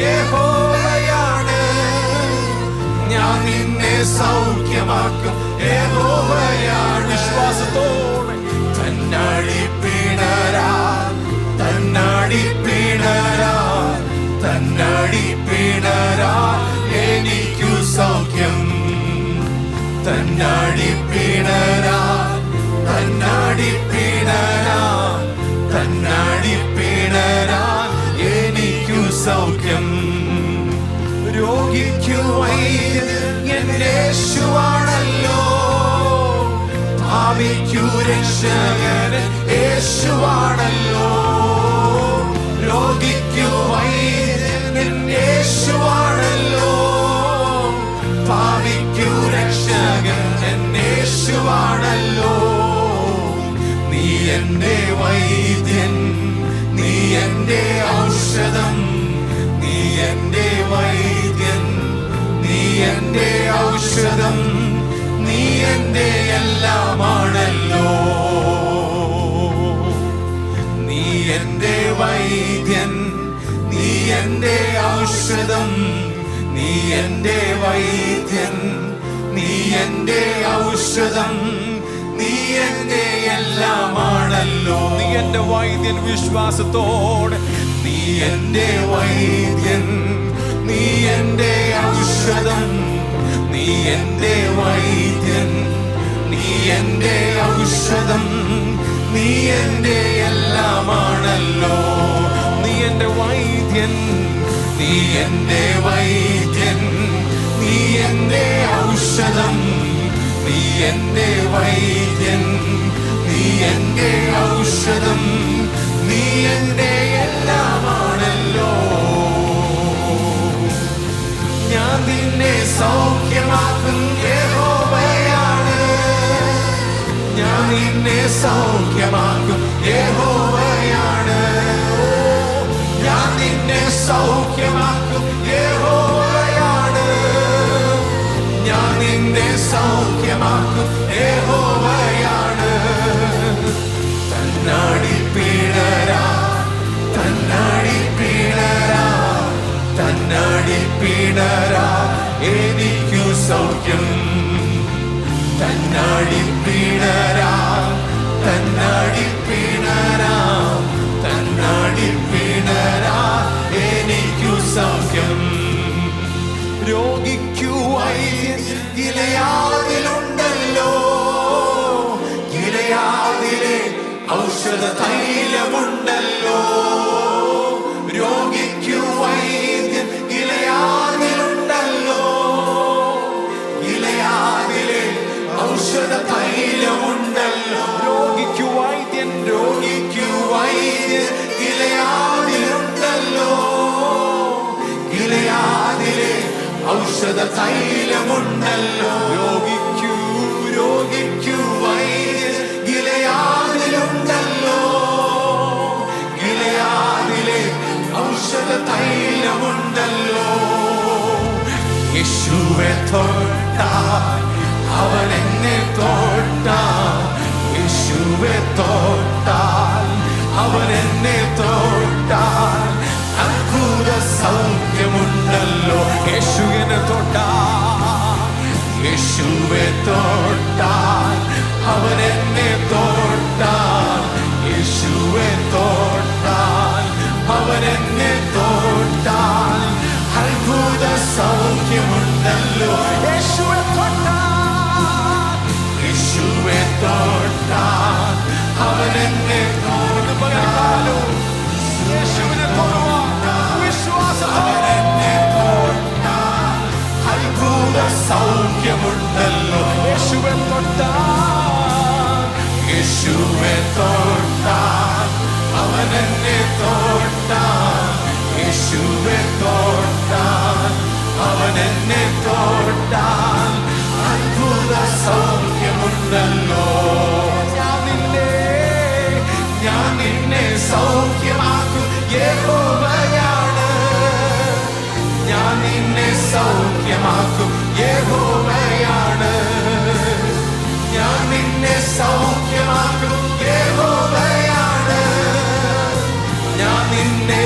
യഹോവയാണ് ഞാൻ നിന്നെ സൗഖ്യമാക്കും. യഹോവയാണ് വിശ്വാസത്തോടെ. തന്നാടി പിണരാ തന്നാടി പിണരാ തന്നാടി പിണരാ. എനിക്കു സൗഖ്യം. തന്നാടി പിണരാ ഭാവിക്കു രക്ഷകൻ യേശുവാണല്ലോ. രോഗിക്കു വൈദ്യൻ യേശുവാണല്ലോ. ഭാവിക്കു രക്ഷകൻ യേശുവാണല്ലോ. നീ എന്റെ വൈദ്യൻ നീ എന്റെ ഔഷധം നീ എന്റെ വൈദ്യൻ നീ എന്റെ ഔഷധം. നീ എന്റെ എല്ലാമാണല്ലോ. നീ എന്റെ വൈദ്യൻ നീ എന്റെ ഔഷധം നീ എന്റെ വൈദ്യൻ നീ എന്റെ ഔഷധം നീ എന്റെ എല്ലാമാണല്ലോ. നീ എന്റെ വൈദ്യൻ വിശ്വാസത്തോടെ. നീ എന്റെ വൈദ്യൻ നീ എന്റെ ഔഷധം നീ എന്റെ വൈദ്യൻ നീ എന്റെ ഔഷധം നീ എന്റെ എല്ലാമാണല്ലോ. നീ എന്റെ വൈദ്യൻ നീ എന്റെ വൈദ്യൻ നീ എന്റെ ഔഷധം നീ എന്റെ വൈദ്യൻ നീ എന്റെ ഔഷധം നീ എന്റെ എല്ലാമാണല്ലോ. ഞാൻ നിന്നെ സൗഖ്യമാക്കും നിന്നെ സൗഖ്യമാക്കും. യഹോവയാണ്. ഞാൻ നിന്നെ സൗഖ്യമാക്കും. യഹോവയാണ്. ഞാൻ നിന്നെ സൗഖ്യമാക്കും. യഹോവയാണ്. തന്നാടി പീഡരാ. തന്നാടി പീഡരാ. തന്നാടി പീഡരാ. എനിക്കു സൗഖ്യം. തന്നാടി രോഗിക്കു ഗിലയാതിലുണ്ടല്ലോ ഗിലയാതിലെ ഔഷധ തൈലമുണ്ടല്ലോ. രോഗിക്കു തൈലമുണ്ടല്ലോ രോഗിക്കൂ രോഗിക്കൂ ഗിലയാതിലുണ്ടല്ലോ ഗിലയാതിലെ ഔഷധ തൈലമുണ്ടല്ലോ. യേശുവെ തൊട്ടാൽ അവൻ എന്നെ തൊട്ടാൽ യേശുവെ തൊട്ടാൽ അവൻ എന്നെ തൊട്ടാൽ യേശുവെ തൊട്ടാൽ അവൻ തൊട്ടാൽ അവൻ എന്നെ തൊട്ടാൽ യേശുവെ തൊട്ടാൽ അവൻ എന്നെ തൊട്ടാൽ അത്ഭുത സൗഖ്യമുണ്ടല്ലോ. ഞാൻ നിന്നെ ഞാൻ നിന്നെ സൗഖ്യമാക്കും. യഹോവയാണ്. ഞാൻ നിന്നെ സൗഖ്യമാക്കും.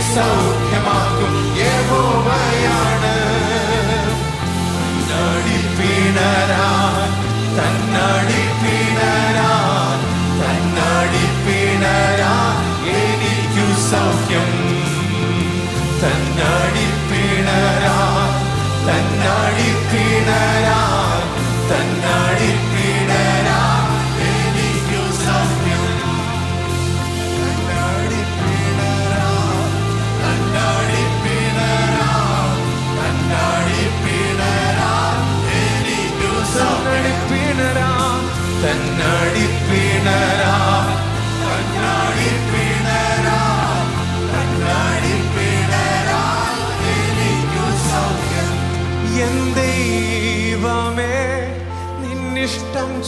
Yesu, Yamatu, Yehovah, Yahweh.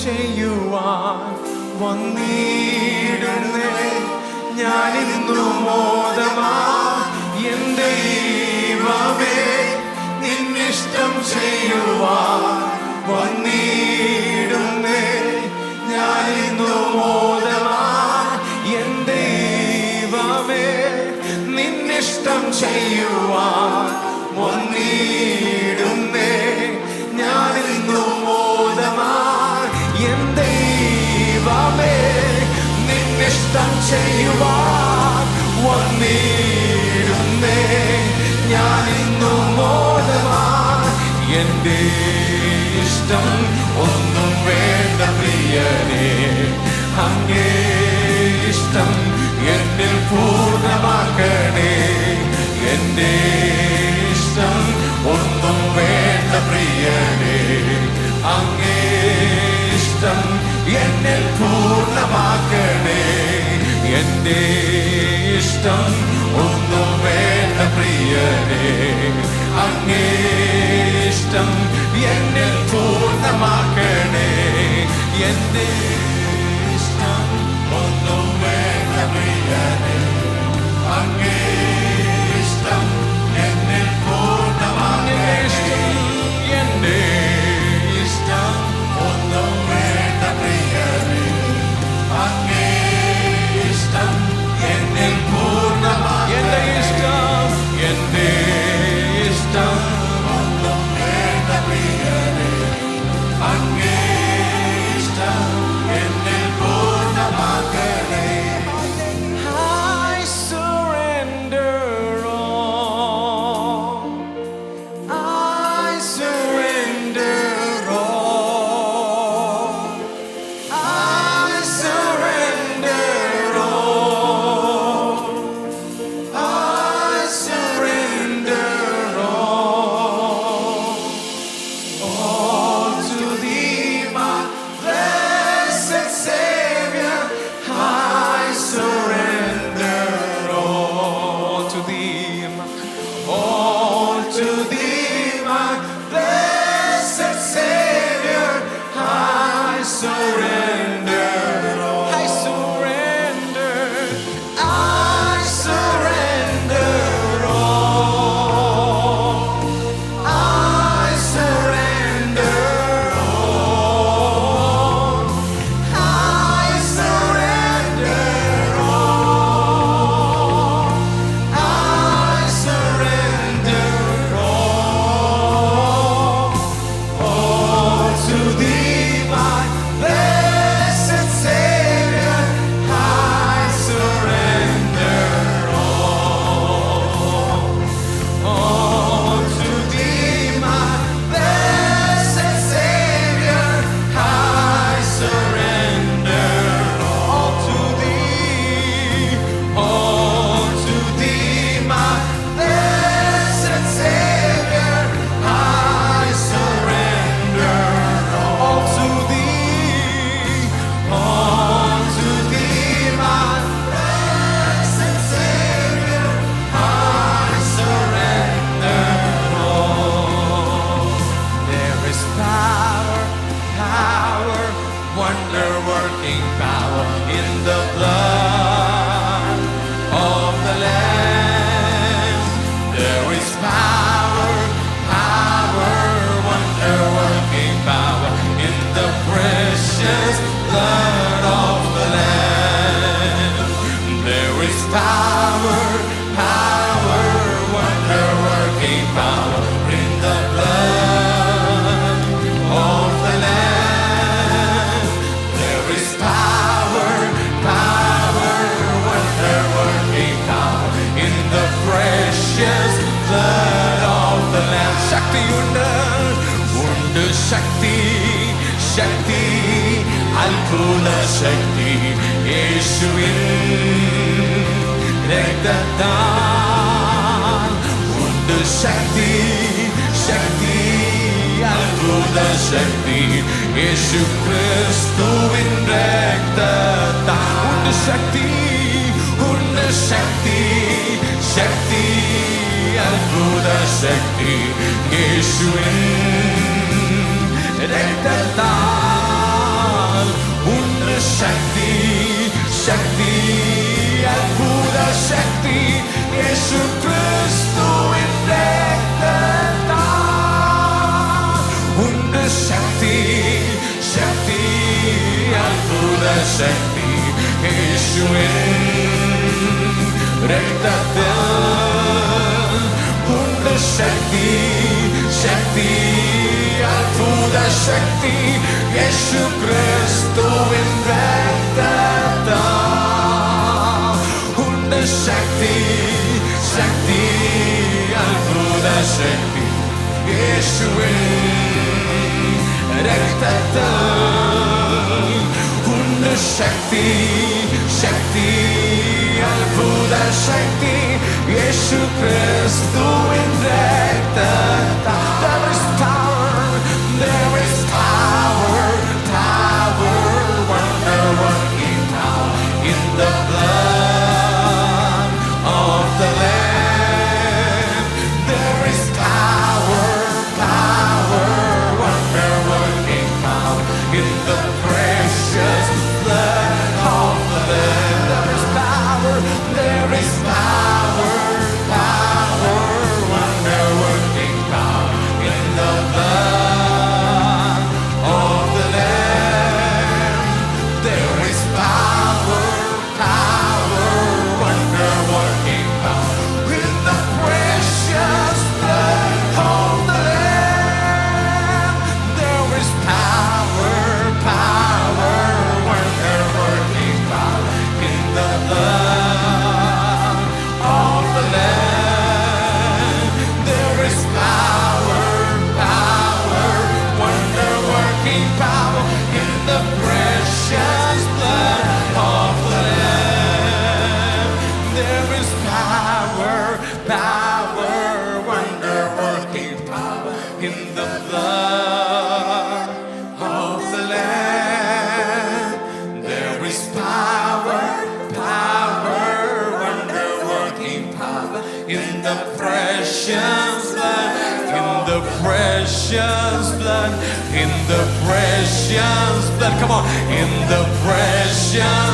ചെയ്യുവാൻ വന്നിടുന്നേ. ഞാനിന്നു മോദമാ ചെയ്യുവാൻ വന്നിരുന്നേ. ഞാൻ ഇന്നും മോദമാൻ എന്റെ ഇഷ്ടം ഒന്നും വേണ്ട പ്രിയനെ. അങ്ങേ ഇഷ്ടം എന്നിൽ പൂർണമാക്കണേ. എന്റെ ഇഷ്ടം ഒന്നും വേണ്ട പ്രിയനെ. അങ്ങേ ഇഷ്ടം എന്നിൽ പൂർണമാക്കണേ. എന്റെ ഇഷ്ടം ഒന്നും വേണ്ട പ്രിയരെ അങ്ങേ ഇഷ്ടം എന്നെ പൂർണമാക്കണേ. എന്റെ தான் உண்டு சக்தி சக்தி அற்புத சக்தி இயேசு கிறிஸ்துவின் Shakti, உண்டு சக்தி உண்டு சக்தி சக்தி அற்புத சக்தி இயேசுவின் ரத்தத்தால் உண்டு Shakti, Shakti, pura Shakti, Yesu Christu in Ekta, Unde Shakti, Shakti, Alpura Shakti, Yesu in Rektatel, Unde Shakti, Shakti, Alpura Shakti, Yesu Christu in Rektatel. Shakti, Shakti, Alpuda Shakti, Yeshua, Rektatam, Unna Shakti, Shakti, Alpuda Shakti, Yeshua, Christu, Rektatam. precious blood, in the precious blood. Come on, in the precious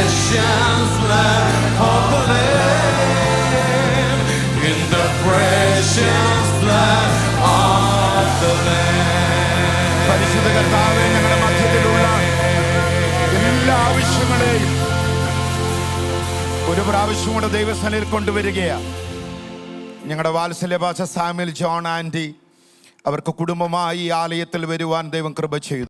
the In the the ഞങ്ങളുടെ ഒരു പ്രാവശ്യം കൂടെ ദൈവസ്ഥലയിൽ കൊണ്ടുവരികയാണ് ഞങ്ങളുടെ വാത്സല്യഭാഷ സാമിൽ John anti അവർക്ക് കുടുംബമായി ആലയത്തിൽ വരുവാൻ ദൈവം കൃപ ചെയ്തു.